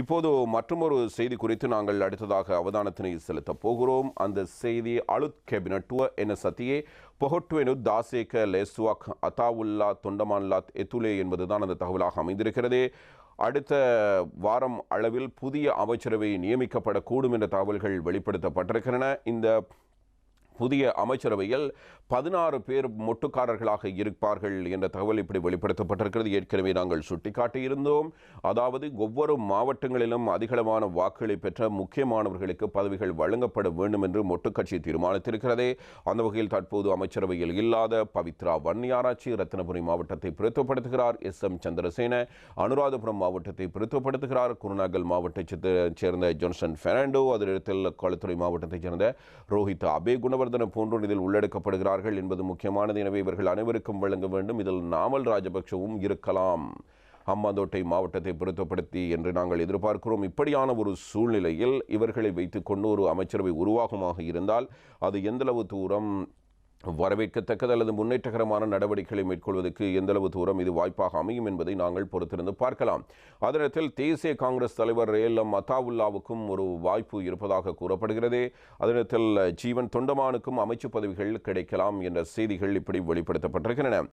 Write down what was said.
இப்போது மற்றொரு செய்தி குறித்து நாங்கள் அடுத்ததாக அவதானத்தினை செலுத்தப் போகிறோம். அந்த செய்தி அலுத் கேபினட்டுவ என சத்தியே பொஹொட்டுவெனு தாசேக லேசுவாக் அத்தாவுல்லா தொண்டமான்லாத் எத்துலே என்பதுதான் அந்த தகவலாக அமைந்திருக்கிறது. அடுத்த வாரம் அளவில் புதிய அமைச்சரவை நியமிக்கப்படக்கூடும் என்ற தகவல்கள் வெளிப்படுத்தப்பட்டிருக்கின்றன. இந்த புதிய அமைச்சரவையில் பதினாறு பேர் மொட்டுக்காரர்களாக இருப்பார்கள் என்ற தகவல் இப்படி வெளிப்படுத்தப்பட்டிருக்கிறது. ஏற்கனவே நாங்கள் சுட்டிக்காட்டியிருந்தோம். அதாவது ஒவ்வொரு மாவட்டங்களிலும் அதிகளவான வாக்குகளை பெற்ற முக்கியமானவர்களுக்கு பதவிகள் வழங்கப்பட வேண்டும் என்று மொட்டுக்கட்சி தீர்மானித்திருக்கிறது. அந்த வகையில் தற்போது அமைச்சரவையில் இல்லாத பவித்ரா வன்னியாராட்சி ரத்தினபுரி மாவட்டத்தை பிரித்துப்படுத்துகிறார். எஸ் எம் சந்திரசேன அனுராதபுரம் மாவட்டத்தை பிரித்துப்படுத்துகிறார். குருநாகல் மாவட்டத்தை சேர்ந்த ஜோன்சன் பெர்னாண்டோ அதிலிடத்தில் களுத்துறை மாவட்டத்தைச் சேர்ந்த ரோஹித் அபே குணவர் வர்தன போன்றோர் இதில் உள்ளடக்கப்படுகிறார்கள் என்பது முக்கியமானது. எனவே இவர்கள் அனைவருக்கும் வழங்க வேண்டும். இதில் நாமல் ராஜபக்சவும் இருக்கலாம். அம்மாந்தோட்டை மாவட்டத்தை பொருத்தப்படுத்தி என்று நாங்கள் எதிர்பார்க்கிறோம். இப்படியான ஒரு சூழ்நிலையில் இவர்களை வைத்துக்கொண்டு ஒரு அமைச்சரவை உருவாகமாக இருந்தால் அது எந்தளவு தூரம் வரவேற்கத்தக்கது அல்லது முன்னேற்றகரமான நடவடிக்கைகளை மேற்கொள்வதற்கு எந்தளவு தூரம் இது வாய்ப்பாக அமையும் என்பதை நாங்கள் பொறுத்திருந்து பார்க்கலாம். அதனத்தில் தேசிய காங்கிரஸ் தலைவர் ரேலம் அத்தாவுல்லாவுக்கும் ஒரு வாய்ப்பு இருப்பதாக கூறப்படுகிறது. அதனத்தில் ஜீவன் தொண்டமானுக்கும் அமைச்சு பதவிகள் கிடைக்கலாம் என்ற செய்திகள் இப்படி வெளிப்படுத்தப்பட்டிருக்கின்றன.